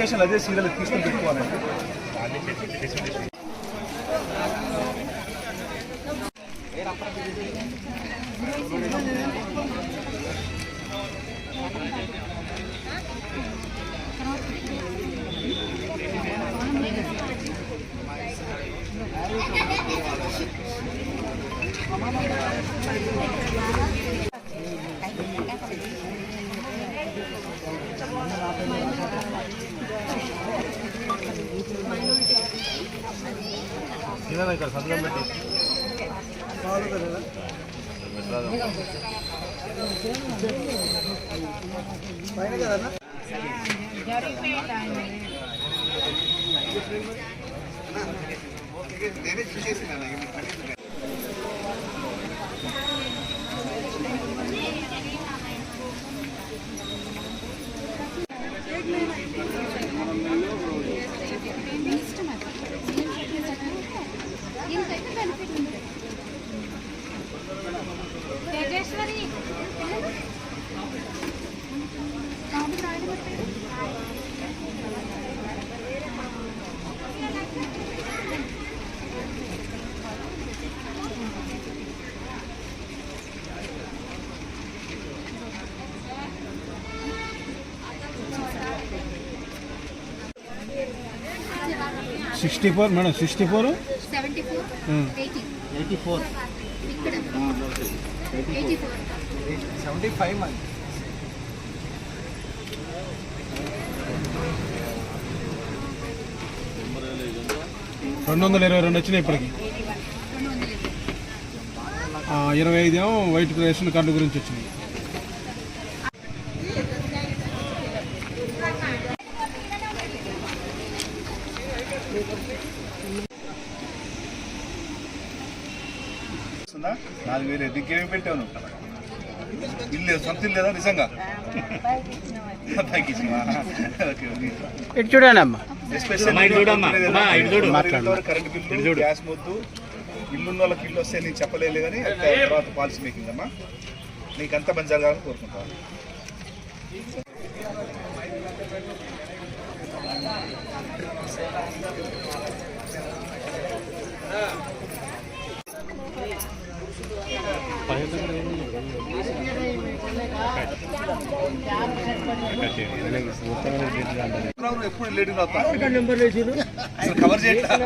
Dedication అదే serial తీసుకుని పెట్టుకోవాలండి తినాలి ఇక్కడ సందర్భం పెట్టి. నేనే దీనికైతే sixty four madam sixty four? Eighty. Four. Seventy five మంది రెండు వందల ఇరవై రెండు వచ్చినాయి ఇప్పటికి. ఇరవై. ఐదు ఏమో వైట్ రేషన్ కార్డు గురించి వచ్చినాయి నాలుగు వేలు దిక్కేమి పెట్టావు ఇల్లు లేదు సొంత ఇల్లు లేదా నిజంగా. ఇటు చూడండి అమ్మా. కరెంట్ బిల్లు గ్యాస్ మొద్దు ఇల్లు ఉన్న వాళ్ళకి ఇల్లు వస్తే నేను చెప్పలేదు కానీ తర్వాత పాలసీ మేకింగ్ అమ్మా. నీకు అంత మంచి జరగాలని కోరుకుంటాను ఎప్పుడు లేట్ కవర్ చేయట్లా?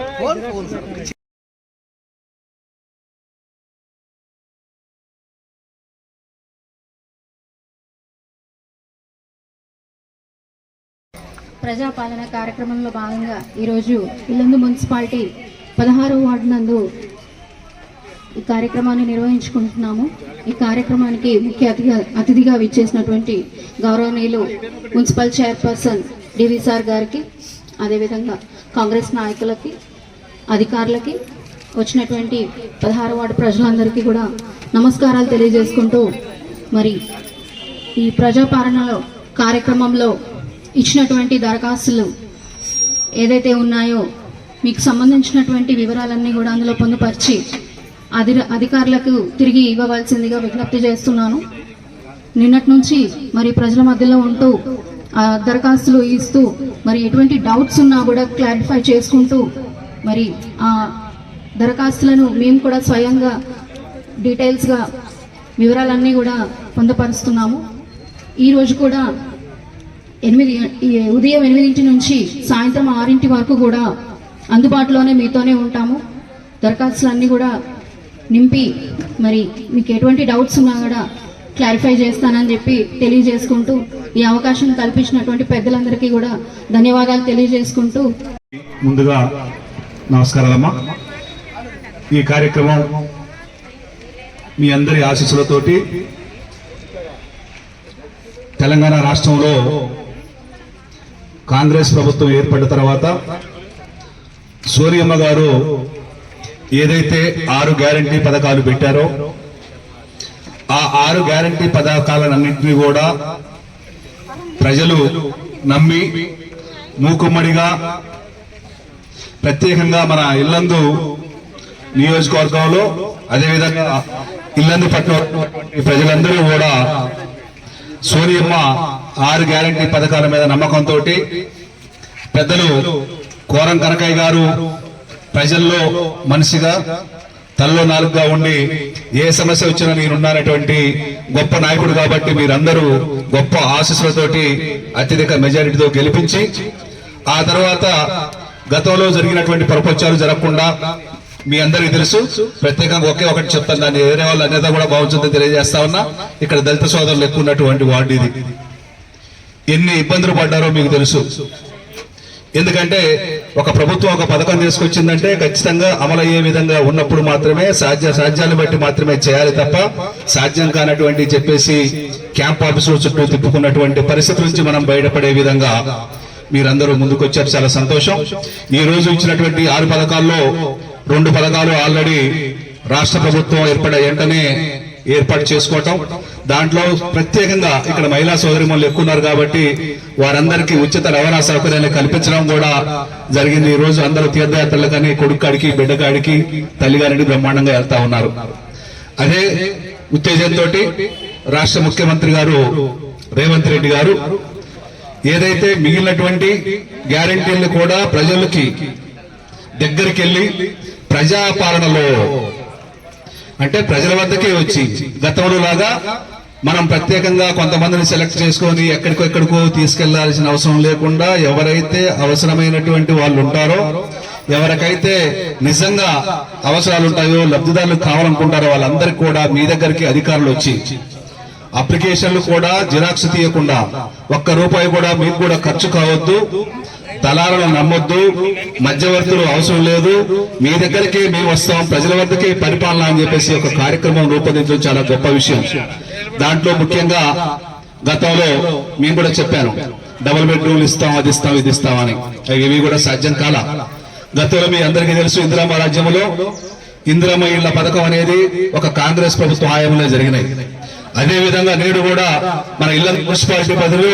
ప్రజాపాలన కార్యక్రమంలో భాగంగా ఈరోజు ఇల్లందు మున్సిపాలిటీ పదహారు వార్డు నందు ఈ కార్యక్రమాన్ని నిర్వహించుకుంటున్నాము. ఈ కార్యక్రమానికి ముఖ్య అతిథిగా అతిథిగా విచ్చేసినటువంటి గౌరవనీయులు మున్సిపల్ చైర్పర్సన్ డివి సార్ గారికి అదేవిధంగా కాంగ్రెస్ నాయకులకి అధికారులకి వచ్చినటువంటి పదహారు వార్డు ప్రజలందరికీ కూడా నమస్కారాలు తెలియజేసుకుంటూ మరి ఈ ప్రజాపాలనలో కార్యక్రమంలో ఇచ్చినటువంటి దరఖాస్తులు ఏదైతే ఉన్నాయో మీకు సంబంధించినటువంటి వివరాలన్నీ కూడా అందులో పొందుపరిచి అధి అధికారులకు తిరిగి ఇవ్వవలసిందిగా విజ్ఞప్తి చేస్తున్నాను. నిన్నటి నుంచి మరి ప్రజల మధ్యలో ఉంటూ దరఖాస్తులు ఇస్తూ మరి ఎటువంటి డౌట్స్ ఉన్నా కూడా క్లారిఫై చేసుకుంటూ మరి ఆ దరఖాస్తులను మేము కూడా స్వయంగా డీటెయిల్స్గా వివరాలన్నీ కూడా పొందుపరుస్తున్నాము. ఈరోజు కూడా ఎనిమిది ఉదయం ఎనిమిదింటి నుంచి సాయంత్రం ఆరింటి వరకు కూడా అందుబాటులోనే మీతోనే ఉంటాము. దరఖాస్తులన్నీ కూడా నింపి మరి మీకు ఎటువంటి డౌట్స్ ఉన్నా కూడా క్లారిఫై చేస్తానని చెప్పి తెలియజేసుకుంటూ ఈ అవకాశం కల్పించినటువంటి పెద్దలందరికీ కూడా ధన్యవాదాలు తెలియజేసుకుంటూ. ముందుగా నమస్కారాలమ్మా. ఈ కార్యక్రమం మీ అందరి ఆశీస్సులతోటి తెలంగాణ రాష్ట్రంలో కాంగ్రెస్ ప్రభుత్వం ఏర్పడిన తర్వాత సూర్యమ్మ గారు ఏదైతే ఆరు గ్యారంటీ పథకాలు పెట్టారో ఆ ఆరు గ్యారంటీ పథకాలన్నింటినీ కూడా ప్రజలు నమ్మి మూకుమ్మడిగా ప్రత్యేకంగా మన ఇల్లందు నియోజకవర్గంలో అదేవిధంగా ఇల్లందు పట్ల ప్రజలందరూ కూడా సోనియమ్మ ఆరు గ్యారంటీ పథకాల మీద నమ్మకంతో పెద్దలు కోరం కనకయ్య గారు ప్రజల్లో మనిషిగా తల్లో నాలుగుగా ఉండి ఏ సమస్య వచ్చినా నేనున్నానటువంటి గొప్ప నాయకుడు కాబట్టి మీరందరూ గొప్ప ఆశీస్సులతోటి అత్యధిక మెజారిటీతో గెలిపించి ఆ తర్వాత గతంలో జరిగినటువంటి ప్రపంచాలు జరగకుండా మీ అందరికీ తెలుసు ప్రత్యేకంగా ఒకే ఒకటి చెప్తాను దాన్ని వేరే వాళ్ళ అన్యత కూడా బాగుంటుందని తెలియజేస్తా ఉన్నా ఇక్కడ దళిత సోదరులు ఎక్కువ ఉన్నటువంటి వార్డు ఇది. ఎన్ని ఇబ్బందులు పడ్డారో మీకు తెలుసు. ఎందుకంటే ఒక ప్రభుత్వం ఒక పథకం తీసుకొచ్చిందంటే ఖచ్చితంగా అమలయ్యే విధంగా ఉన్నప్పుడు మాత్రమే సాధ్య సాధ్యాలు బట్టి మాత్రమే చేయాలి తప్ప సాధ్యం కానటువంటి చెప్పేసి క్యాంప్ ఆఫీసుల చుట్టూ తిప్పుకున్నటువంటి పరిస్థితి నుంచి మనం బయటపడే విధంగా మీరందరూ ముందుకొచ్చారు. చాలా సంతోషం. ఈ రోజు ఇచ్చినటువంటి ఆరు పథకాల్లో రెండు పథకాలు ఆల్రెడీ రాష్ట్ర ప్రభుత్వం ఏర్పడే వెంటనే ఏర్పాటు చేసుకోవటం. దాంట్లో ప్రత్యేకంగా ఇక్కడ మహిళా సోదరిమణులు ఎక్కువ ఉన్నారు కాబట్టి వారందరికీ ఉచిత రవాణా సౌకర్యాన్ని కల్పించడం కూడా జరిగింది. ఈ రోజు అందరూ తీర్థయాత్రలు కానీ కొడుకాడికి బిడ్డకాడికి తల్లిగారిని బ్రహ్మాండంగా వెళ్తా ఉన్నారు. అదే ఉత్తేజంతో రాష్ట్ర ముఖ్యమంత్రి గారు రేవంత్ రెడ్డి గారు ఏదైతే మిగిలినటువంటి గ్యారంటీలను కూడా ప్రజలకి దగ్గరికి వెళ్ళి ప్రజాపాలనలో అంటే ప్రజల వద్దకే వచ్చి. గతంలో లాగా మనం ప్రత్యేకంగా కొంతమందిని సెలెక్ట్ చేసుకొని ఎక్కడికో ఎక్కడికో తీసుకెళ్ళాల్సిన అవసరం లేకుండా ఎవరైతే అవసరమైనటువంటి వాళ్ళు ఉంటారో ఎవరికైతే నిజంగా అవసరాలు ఉంటాయో లబ్ధిదారులు కావాలనుకుంటారో వాళ్ళందరికీ కూడా మీ దగ్గరికి అధికారులు వచ్చి అప్లికేషన్లు కూడా జిరాక్స్ తీయకుండా ఒక్క రూపాయి కూడా మీకు కూడా ఖర్చు కావద్దు. దళాలను నమ్మొద్దు మధ్యవర్తులు అవసరం లేదు. మీ దగ్గరికి మేము వస్తాం ప్రజల వద్దకే పరిపాలన అని చెప్పేసి ఒక కార్యక్రమం రూపొందించడం చాలా గొప్ప విషయం. దాంట్లో ముఖ్యంగా గతంలో మేము కూడా చెప్పాను డబుల్ బెడ్రూమ్లు ఇస్తాం అది ఇస్తాం ఇది ఇస్తామని ఇవి కూడా సాధ్యం కాల. గతంలో మీ అందరికీ తెలుసు ఇందిరామ రాజ్యంలో ఇందిరామ ఇళ్ళ పథకం అనేది ఒక కాంగ్రెస్ ప్రభుత్వ హయాంలో జరిగినాయి. అదే విధంగా నేడు కూడా మన ఇళ్ళ మున్సిపాలిటీ బదులు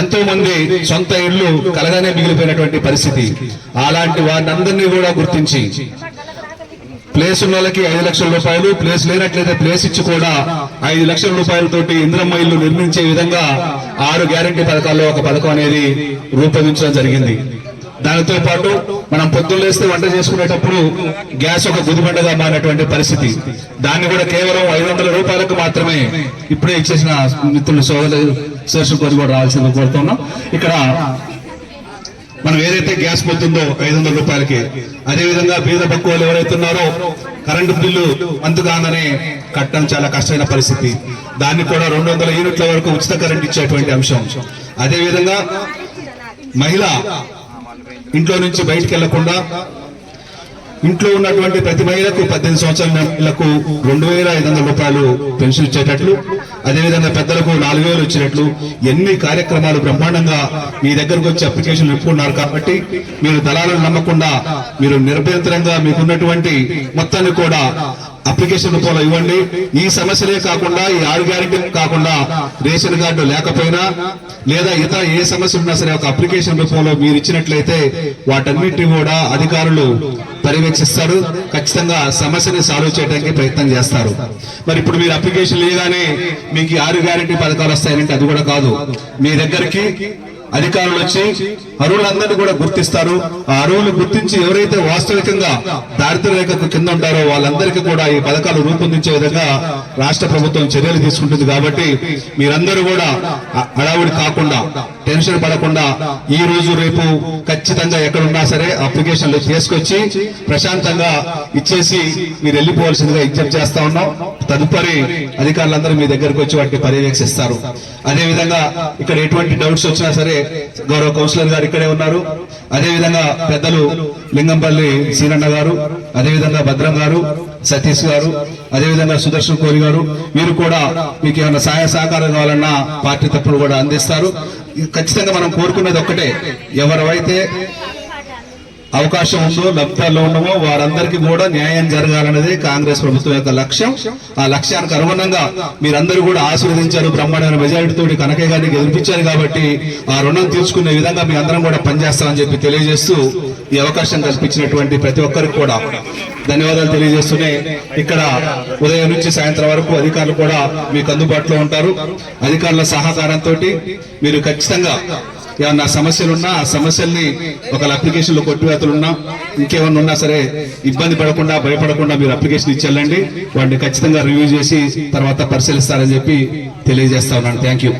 ఎంతో మంది సొంత ఇళ్ళు కలగానే మిగిలిపోయినటువంటి పరిస్థితి. అలాంటి వారిని అందరినీ కూడా గుర్తించి ప్లేస్ ఉన్న వాళ్ళకి ఐదు లక్షల రూపాయలు ప్లేస్ లేనట్లయితే ప్లేస్ ఇచ్చి కూడా ఐదు లక్షల రూపాయలతోటి ఇంద్రమ్మ ఇల్లు నిర్మించే విధంగా ఆరు గ్యారంటీ పథకాల్లో ఒక పథకం అనేది రూపొందించడం జరిగింది. దానితో పాటు మనం పొద్దున్న లేస్తే వంట చేసుకునేటప్పుడు గ్యాస్ ఒక గుదిబండగా మారినటువంటి పరిస్థితి. దాన్ని కూడా కేవలం ఐదు వందల రూపాయలకు మాత్రమే ఇప్పుడే ఇచ్చేసిన మిత్రులు సోదరు శేషం కొద్ది కూడా రావాల్సింది కోరుతున్నాం. ఇక్కడ మనం ఏదైతే గ్యాస్ పోతుందో ఐదు వందల రూపాయలకి అదే విధంగా బీద పక్కువలు ఎవరైతే ఉన్నారో కరెంటు బిల్లు అందుగానే కట్టడం చాలా కష్టమైన పరిస్థితి. దాన్ని కూడా రెండు వందల యూనిట్ల వరకు ఉచిత కరెంట్ ఇచ్చేటువంటి అంశం. అదే విధంగా మహిళ ఇంట్లో నుంచి బయటికి వెళ్ళకుండా ఇంట్లో ఉన్నటువంటి ప్రతి మహిళకు పద్దెనిమిది సంవత్సరాల మహిళలకు రెండు వేల ఐదు వందల రూపాయలు పెన్షన్ ఇచ్చేటట్లు అదేవిధంగా పెద్దలకు నాలుగు వేలు ఇచ్చినట్లు ఎన్ని కార్యక్రమాలు బ్రహ్మాండంగా మీ దగ్గరకు వచ్చి అప్లికేషన్లు ఇప్పుకున్నారు కాబట్టి మీరు దళాలను నమ్మకుండా మీరు నిరభ్యంతరంగా మీకున్నటువంటి మొత్తాన్ని కూడా అప్లికేషన్ రూపంలో ఇవ్వండి. ఈ సమస్యలే కాకుండా ఈ ఆరు గ్యారెంటీ కాకుండా రేషన్ కార్డు లేకపోయినా లేదా ఇతర ఏ సమస్య ఉన్నా సరే ఒక అప్లికేషన్ రూపంలో మీరు ఇచ్చినట్లయితే వాటన్నిటి కూడా అధికారులు పర్యవేక్షిస్తారు. ఖచ్చితంగా సమస్యని సాల్వ్ చేయడానికి ప్రయత్నం చేస్తారు. మరి ఇప్పుడు మీరు అప్లికేషన్ లేగానే మీకు ఆరు గ్యారెంటీ పథకాలు వస్తాయంటే అది కూడా కాదు. మీ దగ్గరికి అధికారులు వచ్చి అరువులందరినీ కూడా గుర్తిస్తారు. ఆ అరువులు గుర్తించి ఎవరైతే వాస్తవికంగా దారిద్ర రేఖకు కింద ఉంటారో వాళ్ళందరికీ కూడా ఈ పథకాలు రూపొందించే విధంగా రాష్ట్ర ప్రభుత్వం చర్యలు తీసుకుంటుంది కాబట్టి మీరందరూ కూడా అడావుడి కాకుండా టెన్షన్ పడకుండా ఈ రోజు రేపు ఖచ్చితంగా ఎక్కడున్నా సరే అప్లికేషన్లు తీసుకొచ్చి ప్రశాంతంగా ఇచ్చేసి మీరు వెళ్ళిపోవాల్సిందిగా విజ్ఞప్తి చేస్తా ఉన్నాం. తదుపరి అధికారులందరూ మీ దగ్గరకు వచ్చి వాటిని పర్యవేక్షిస్తారు. అదే విధంగా ఇక్కడ ఎటువంటి డౌట్స్ వచ్చినా సరే గౌరవ కౌన్సిలర్ గారు ఇక్కడే ఉన్నారు. అదేవిధంగా పెద్దలు లింగంపల్లి సీనన్న గారు అదేవిధంగా భద్రం గారు సతీష్ గారు అదేవిధంగా సుదర్శన్ కోరి గారు మీరు కూడా మీకు ఏమైనా సహాయ సహకారం కావాలన్నా పార్టీ తప్పులు కూడా అందిస్తారు. ఖచ్చితంగా మనం కోరుకునేది ఒక్కటే. ఎవరైతే అవకాశం ఉందో లబ్ధాల్లో ఉన్నామో వారందరికీ కూడా న్యాయం జరగాలనేది కాంగ్రెస్ ప్రభుత్వం యొక్క లక్ష్యం. ఆ లక్ష్యానికి అనుగుణంగా మీరందరూ కూడా ఆశీర్వదించారు. బ్రహ్మాండమైన మెజారిటీతో కనకయ్య గారిని గెలిపించారు కాబట్టి ఆ రుణం తీర్చుకునే విధంగా మీ అందరం కూడా పనిచేస్తామని చెప్పి తెలియజేస్తూ ఈ అవకాశం కల్పించినటువంటి ప్రతి ఒక్కరికి కూడా ధన్యవాదాలు తెలియజేస్తూనే ఇక్కడ ఉదయం నుంచి సాయంత్రం వరకు అధికారులు కూడా మీకు అందుబాటులో ఉంటారు. అధికారుల సహకారంతో మీరు ఖచ్చితంగా ఏమన్నా సమస్యలున్నా ఆ సమస్యల్ని ఒక అప్లికేషన్లో కొట్టివేతలున్నా ఇంకేమన్నా ఉన్నా సరే ఇబ్బంది పడకుండా భయపడకుండా మీరు అప్లికేషన్ ఇచ్చేళ్ళండి. వాటిని ఖచ్చితంగా రివ్యూ చేసి తర్వాత పరిశీలిస్తారని చెప్పి తెలియజేస్తా ఉన్నాను. Thank you